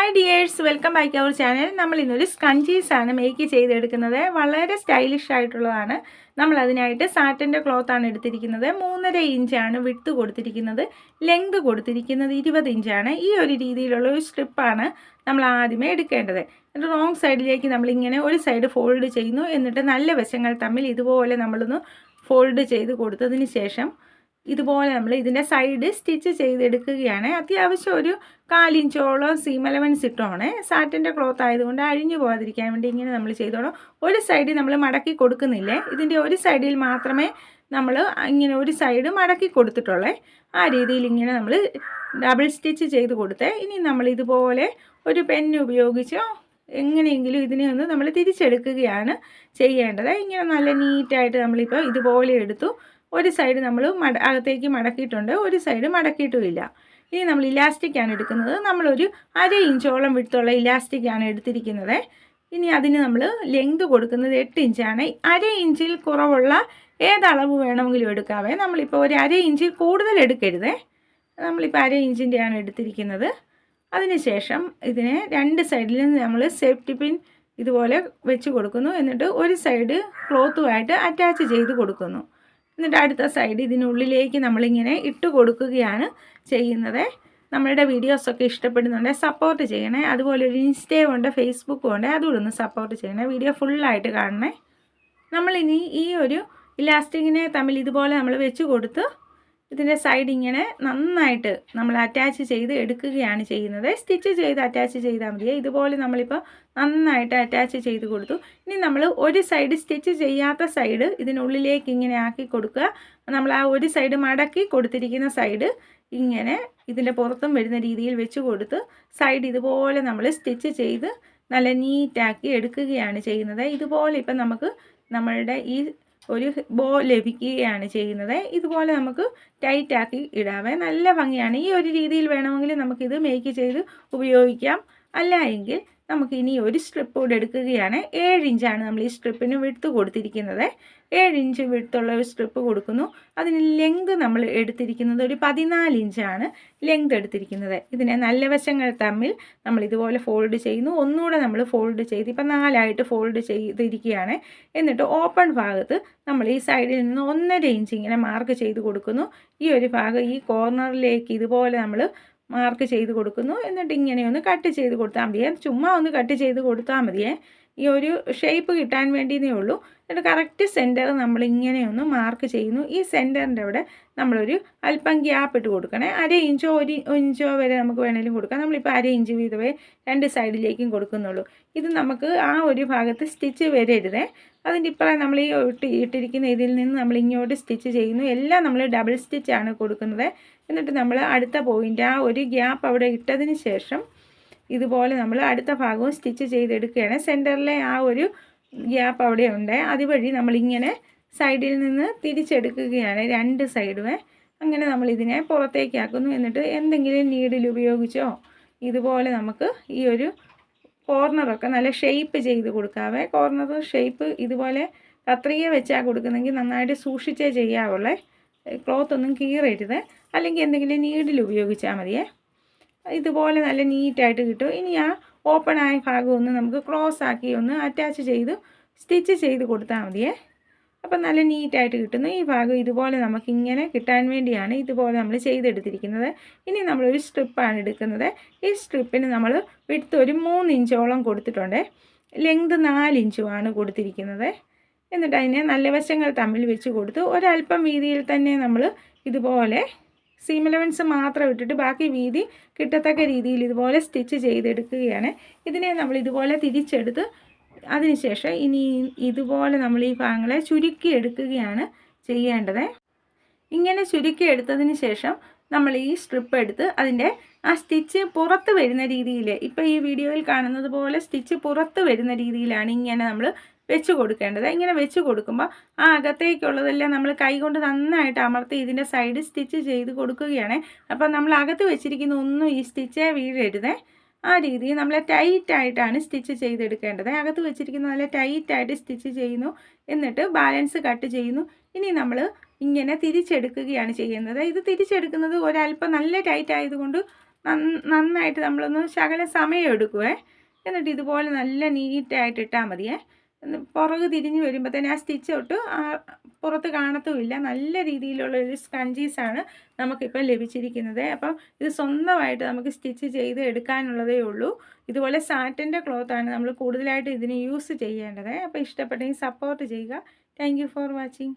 Hi dears welcome back our channel നമ്മൾ ഇന്നൊരു സ്കഞ്ചീസ് ആണ് മേക്ക് ചെയ്തെടുക്കുന്നത്. വളരെ സ്റ്റൈലിഷ് ആയിട്ടുള്ളതാണ്. നമ്മൾ അതിനായിട്ട് സാറ്റന്റെ ക്ലോത്ത് ആണ് എടുത്തിരിക്കുന്നത്. മൂന്നര ഇഞ്ചാണ് വിട്ട് കൊടുത്തിരിക്കുന്നത്. ലെങ്ത് കൊടുത്തിരിക്കുന്നത് ഇരുപത് ഇഞ്ചാണ് ഈ ഒരു രീതിയിലുള്ള ഒരു സ്ട്രിപ്പാണ് നമ്മൾ ആദ്യമേ എടുക്കേണ്ടത്. എന്നിട്ട് റോങ് സൈഡിലേക്ക് നമ്മളിങ്ങനെ ഒരു സൈഡ് ഫോൾഡ് ചെയ്യുന്നു. എന്നിട്ട് നല്ല വശങ്ങൾ തമ്മിൽ ഇതുപോലെ നമ്മളൊന്ന് ഫോൾഡ് ചെയ്ത് കൊടുത്തതിന് ശേഷം ഇതുപോലെ നമ്മൾ ഇതിന്റെ സൈഡ് സ്റ്റിച്ച് ചെയ്തെടുക്കുകയാണ്. അത്യാവശ്യം ഒരു കാലിഞ്ചോളം സീം അലവൻസ് ഇട്ടോണേ സാറ്റിന്റെ ക്ലോത്ത് ആയതുകൊണ്ട് അഴിഞ്ഞു പോകാതിരിക്കാൻ വേണ്ടി ഇങ്ങനെ നമ്മൾ ചെയ്തോളാം. ഒരു സൈഡിൽ നമ്മൾ മടക്കി കൊടുക്കുന്നില്ലേ ഇതിന്റെ ഒരു സൈഡിൽ മാത്രമേ നമ്മൾ ഇങ്ങനെ ഒരു സൈഡ് മടക്കി കൊടുത്തിട്ടുള്ളേ. ആ രീതിയിൽ ഇങ്ങനെ നമ്മൾ ഡബിൾ സ്റ്റിച്ച് ചെയ്ത് കൊടുത്തേ. ഇനി നമ്മൾ ഇതുപോലെ ഒരു പെൻ ഉപയോഗിച്ചോ എങ്ങനെയെങ്കിലും ഇതിനെ ഒന്ന് നമ്മൾ തിരിച്ചെടുക്കുകയാണ് ചെയ്യേണ്ടത്. ഇങ്ങനെ നല്ല നീറ്റായിട്ട് നമ്മളിപ്പോൾ ഇതുപോലെ എടുത്തു. ഒരു സൈഡ് നമ്മൾ മട അകത്തേക്ക് മടക്കിയിട്ടുണ്ട് ഒരു സൈഡ് മടക്കിയിട്ടുമില്ല. ഇനി നമ്മൾ ഇലാസ്റ്റിക്കാണ് എടുക്കുന്നത്. നമ്മളൊരു അര ഇഞ്ചോളം വിട്ടുള്ള ഇലാസ്റ്റിക്കാണ് എടുത്തിരിക്കുന്നത്. ഇനി അതിന് നമ്മൾ ലെങ്ത് കൊടുക്കുന്നത് എട്ട് ഇഞ്ചാണ്. അര ഇഞ്ചിൽ കുറവുള്ള ഏതളവ് വേണമെങ്കിലും എടുക്കാവേ. നമ്മളിപ്പോൾ ഒരു അര ഇഞ്ചിൽ കൂടുതൽ എടുക്കരുതേ. നമ്മളിപ്പോൾ അര ഇഞ്ചിന്റെയാണ് എടുത്തിരിക്കുന്നത്. അതിനുശേഷം ഇതിനെ രണ്ട് സൈഡിൽ നമ്മൾ സേഫ്റ്റി പിൻ ഇതുപോലെ വെച്ച് കൊടുക്കുന്നു. എന്നിട്ട് ഒരു സൈഡ് ക്ലോത്തുമായിട്ട് അറ്റാച്ച് ചെയ്ത് കൊടുക്കുന്നു. എന്നിട്ട് അടുത്ത സൈഡ് ഇതിനുള്ളിലേക്ക് നമ്മളിങ്ങനെ ഇട്ട് കൊടുക്കുകയാണ് ചെയ്യുന്നത്. നമ്മളുടെ വീഡിയോസൊക്കെ ഇഷ്ടപ്പെടുന്നുണ്ടെങ്കിൽ സപ്പോർട്ട് ചെയ്യണേ. അതുപോലെ ഒരു ഇൻസ്റ്റയും ഉണ്ട് ഫേസ്ബുക്കും ഉണ്ട്. അതുകൂടെ ഒന്ന് സപ്പോർട്ട് ചെയ്യണേ. വീഡിയോ ഫുള്ളായിട്ട് കാണണേ. നമ്മളിനി ഈ ഒരു ഇലാസ്റ്റിക്കിനെ തമ്മിൽ ഇതുപോലെ നമ്മൾ വെച്ച് കൊടുത്ത് ഇതിന്റെ സൈഡ് ഇങ്ങനെ നന്നായിട്ട് നമ്മൾ അറ്റാച്ച് ചെയ്ത് എടുക്കുകയാണ് ചെയ്യുന്നത്. സ്റ്റിച്ച് ചെയ്ത് അറ്റാച്ച് ചെയ്താൽ മതി. ഇതുപോലെ നമ്മളിപ്പോൾ നന്നായിട്ട് അറ്റാച്ച് ചെയ്ത് കൊടുത്തു. ഇനി നമ്മൾ ഒരു സൈഡ് സ്റ്റിച്ച് ചെയ്യാത്ത സൈഡ് ഇതിനുള്ളിലേക്ക് ഇങ്ങനെ ആക്കി കൊടുക്കുക. നമ്മൾ ആ ഒരു സൈഡ് മടക്കി കൊടുത്തിരിക്കുന്ന സൈഡ് ഇങ്ങനെ ഇതിന്റെ പുറത്തും വരുന്ന രീതിയിൽ വെച്ച് കൊടുത്ത് സൈഡ് ഇതുപോലെ നമ്മൾ സ്റ്റിച്ച് ചെയ്ത് നല്ല നീറ്റാക്കി എടുക്കുകയാണ് ചെയ്യുന്നത്. ഇതുപോലെ ഇപ്പം നമുക്ക് നമ്മളുടെ ഈ ഒരു ബോ ലഭിക്കുകയാണ് ചെയ്യുന്നത്. ഇതുപോലെ നമുക്ക് ടൈറ്റാക്കി ഇടാവേ. നല്ല ഭംഗിയാണ്. ഈ ഒരു രീതിയിൽ വേണമെങ്കിൽ നമുക്കിത് മേക്ക് ചെയ്ത് ഉപയോഗിക്കാം. അല്ല എങ്കിൽ നമുക്ക് ഇനി ഒരു സ്ട്രിപ്പ് കൂടെ എടുക്കുകയാണ്. ഏഴ് ഇഞ്ചാണ് നമ്മൾ ഈ സ്ട്രിപ്പിന് വിടുത്ത് കൊടുത്തിരിക്കുന്നത്. ഏഴ് ഇഞ്ച് വിടുത്തുള്ള ഒരു സ്ട്രിപ്പ് കൊടുക്കുന്നു. അതിന് ലെങ്ത് നമ്മൾ എടുത്തിരിക്കുന്നത് ഒരു പതിനാല് ഇഞ്ചാണ് ലെങ്ത് എടുത്തിരിക്കുന്നത്. ഇതിനെ നല്ല വശങ്ങൾ തമ്മിൽ നമ്മൾ ഇതുപോലെ ഫോൾഡ് ചെയ്യുന്നു. ഒന്നുകൂടെ നമ്മൾ ഫോൾഡ് ചെയ്ത് ഇപ്പം നാലായിട്ട് ഫോൾഡ് ചെയ്തിരിക്കുകയാണ്. എന്നിട്ട് ഓപ്പൺ ഭാഗത്ത് നമ്മൾ ഈ സൈഡിൽ നിന്ന് ഒന്നര ഇഞ്ച് ഇങ്ങനെ മാർക്ക് ചെയ്ത് കൊടുക്കുന്നു. ഈ ഒരു ഭാഗം ഈ കോർണറിലേക്ക് ഇതുപോലെ നമ്മൾ മാർക്ക് ചെയ്ത് കൊടുക്കുന്നു. എന്നിട്ട് ഇങ്ങനെ ഒന്ന് കട്ട് ചെയ്ത് കൊടുത്താൽ മതിയേ. ചുമ്മാ ഒന്ന് കട്ട് ചെയ്ത് കൊടുത്താൽ മതിയേ. ഈ ഒരു ഷേപ്പ് കിട്ടാൻ വേണ്ടിയെന്നേ ഉള്ളൂ. എന്നിട്ട് കറക്റ്റ് സെന്റർ നമ്മൾ ഇങ്ങനെ ഒന്ന് മാർക്ക് ചെയ്യുന്നു. ഈ സെന്ററിന്റെ അവിടെ നമ്മളൊരു അല്പം ഗ്യാപ്പ് ഇട്ട് കൊടുക്കണേ. അര ഇഞ്ചോ ഒരു ഇഞ്ചോ വരെ നമുക്ക് വേണമെങ്കിലും കൊടുക്കാം. നമ്മളിപ്പോൾ അര ഇഞ്ച് വീതമേ രണ്ട് സൈഡിലേക്കും കൊടുക്കുന്നുള്ളൂ. ഇത് നമുക്ക് ആ ഒരു ഭാഗത്ത് സ്റ്റിച്ച് വരരുതേ. അതിന്റെ ഇപ്പറേ നമ്മൾ ഈ ഇട്ട് ഇട്ടിരിക്കുന്ന ഇതിൽ നിന്ന് നമ്മൾ ഇങ്ങോട്ട് സ്റ്റിച്ച് ചെയ്യുന്നു. എല്ലാം നമ്മൾ ഡബിൾ സ്റ്റിച്ചാണ് കൊടുക്കുന്നത്. എന്നിട്ട് നമ്മൾ അടുത്ത പോയിന്റ് ആ ഒരു ഗ്യാപ്പ് അവിടെ ഇട്ടതിന് ശേഷം ഇതുപോലെ നമ്മൾ അടുത്ത ഭാഗവും സ്റ്റിച്ച് ചെയ്തെടുക്കുകയാണ്. സെന്ററിലെ ആ ഒരു ഗ്യാപ്പ് അവിടെ ഉണ്ട് അതുവഴി നമ്മളിങ്ങനെ സൈഡിൽ നിന്ന് തിരിച്ചെടുക്കുകയാണ് രണ്ട് സൈഡുമേ അങ്ങനെ നമ്മൾ ഇതിനെ പുറത്തേക്കാക്കുന്നു. എന്നിട്ട് എന്തെങ്കിലും നീഡിൽ ഉപയോഗിച്ചോ ഇതുപോലെ നമുക്ക് ഈ ഒരു കോർണറൊക്കെ നല്ല ഷേപ്പ് ചെയ്ത് കൊടുക്കാവേ. കോർണർ ഷേപ്പ് ഇതുപോലെ കത്രിക വെച്ചാൽ കൊടുക്കുന്നെങ്കിൽ നന്നായിട്ട് സൂക്ഷിച്ചേ ചെയ്യാവുള്ളേ. ക്ലോത്തൊന്നും കീറരുത്. അല്ലെങ്കിൽ എന്തെങ്കിലും നീഡിൽ ഉപയോഗിച്ചാൽ മതിയേ. ഇതുപോലെ നല്ല നീറ്റായിട്ട് കിട്ടും. ഇനി ആ ഓപ്പൺ ആയ ഭാഗം ഒന്ന് നമുക്ക് ക്രോസ് ആക്കി ഒന്ന് അറ്റാച്ച് ചെയ്ത് സ്റ്റിച്ച് ചെയ്ത് കൊടുത്താൽ മതിയേ. അപ്പം നല്ല നീറ്റായിട്ട് കിട്ടുന്നു. ഈ ഭാഗം ഇതുപോലെ നമുക്ക് ഇങ്ങനെ കിട്ടാൻ വേണ്ടിയാണ് ഇതുപോലെ നമ്മൾ ചെയ്തെടുത്തിരിക്കുന്നത്. ഇനി നമ്മളൊരു സ്ട്രിപ്പാണ് എടുക്കുന്നത്. ഈ സ്ട്രിപ്പിന് നമ്മൾ വിടുത്ത് ഒരു മൂന്ന് ഇഞ്ചോളം കൊടുത്തിട്ടുണ്ട്. ലെങ്ത് നാല് ഇഞ്ചുമാണ് കൊടുത്തിരിക്കുന്നത്. എന്നിട്ട് അതിനെ നല്ല വശങ്ങൾ തമ്മിൽ വെച്ച് കൊടുത്ത് ഒരല്പം വീതിയിൽ തന്നെ നമ്മൾ ഇതുപോലെ സീം ഇലവൻസ് മാത്രം ഇട്ടിട്ട് ബാക്കി വീതി കിട്ടത്തക്ക രീതിയിൽ ഇതുപോലെ സ്റ്റിച്ച് ചെയ്തെടുക്കുകയാണ്. ഇതിനെ നമ്മൾ ഇതുപോലെ തിരിച്ചെടുത്ത് അതിനുശേഷം ഇനി ഇതുപോലെ നമ്മൾ ഈ ഭാഗങ്ങളെ ചുരുക്കി എടുക്കുകയാണ് ചെയ്യേണ്ടത്. ഇങ്ങനെ ചുരുക്കി എടുത്തതിന് ശേഷം നമ്മൾ ഈ സ്ട്രിപ്പ് എടുത്ത് അതിന്റെ ആ സ്റ്റിച്ച് പുറത്ത് വരുന്ന രീതിയിൽ ഇപ്പോൾ ഈ വീഡിയോയിൽ കാണുന്നത് പോലെ സ്റ്റിച്ച് പുറത്ത് വരുന്ന രീതിയിലാണ് ഇങ്ങനെ നമ്മൾ വെച്ച് കൊടുക്കേണ്ടത്. ഇങ്ങനെ വെച്ച് കൊടുക്കുമ്പോൾ ആ അകത്തേക്കുള്ളതെല്ലാം നമ്മൾ കൈകൊണ്ട് നന്നായിട്ട് അമർത്തി ഇതിന്റെ സൈഡ് സ്റ്റിച്ച് ചെയ്ത് കൊടുക്കുകയാണ്. അപ്പം നമ്മൾ അകത്ത് വെച്ചിരിക്കുന്ന ഒന്നും ഈ സ്റ്റിച്ചേ വീഴരുതേ. ആ രീതിയിൽ നമ്മൾ ടൈറ്റായിട്ടാണ് സ്റ്റിച്ച് ചെയ്തെടുക്കേണ്ടത്. അകത്ത് വെച്ചിരിക്കുന്ന നല്ല ടൈറ്റായിട്ട് സ്റ്റിച്ച് ചെയ്യുന്നു. എന്നിട്ട് ബാലൻസ് കട്ട് ചെയ്യുന്നു. ഇനി നമ്മൾ ഇങ്ങനെ തിരിച്ചെടുക്കുകയാണ് ചെയ്യുന്നത്. ഇത് തിരിച്ചെടുക്കുന്നത് ഒരല്പം നല്ല ടൈറ്റ് ആയതുകൊണ്ട് നന്ന- നന്നായിട്ട് നമ്മളൊന്ന് ശകലം സമയം എടുക്കുവേ. എന്നിട്ട് ഇതുപോലെ നല്ല നീറ്റായിട്ട് ഇട്ടാൽ മതിയേ. പുറക് തിരിഞ്ഞ് വരുമ്പോഴത്തേന് ആ സ്റ്റിച്ച് ആ പുറത്ത് കാണത്തുമില്ല. നല്ല രീതിയിലുള്ള ഒരു സ്കഞ്ചീസാണ് നമുക്കിപ്പോൾ ലഭിച്ചിരിക്കുന്നത്. അപ്പം ഇത് സ്വന്തമായിട്ട് നമുക്ക് സ്റ്റിച്ച് ചെയ്ത് എടുക്കാനുള്ളതേ ഉള്ളൂ. ഇതുപോലെ സാറ്റിന്റെ ക്ലോത്താണ് നമ്മൾ കൂടുതലായിട്ട് ഇതിന് യൂസ് ചെയ്യേണ്ടത്. അപ്പോൾ ഇഷ്ടപ്പെട്ടെങ്കിൽ സപ്പോർട്ട് ചെയ്യുക. Thank for watching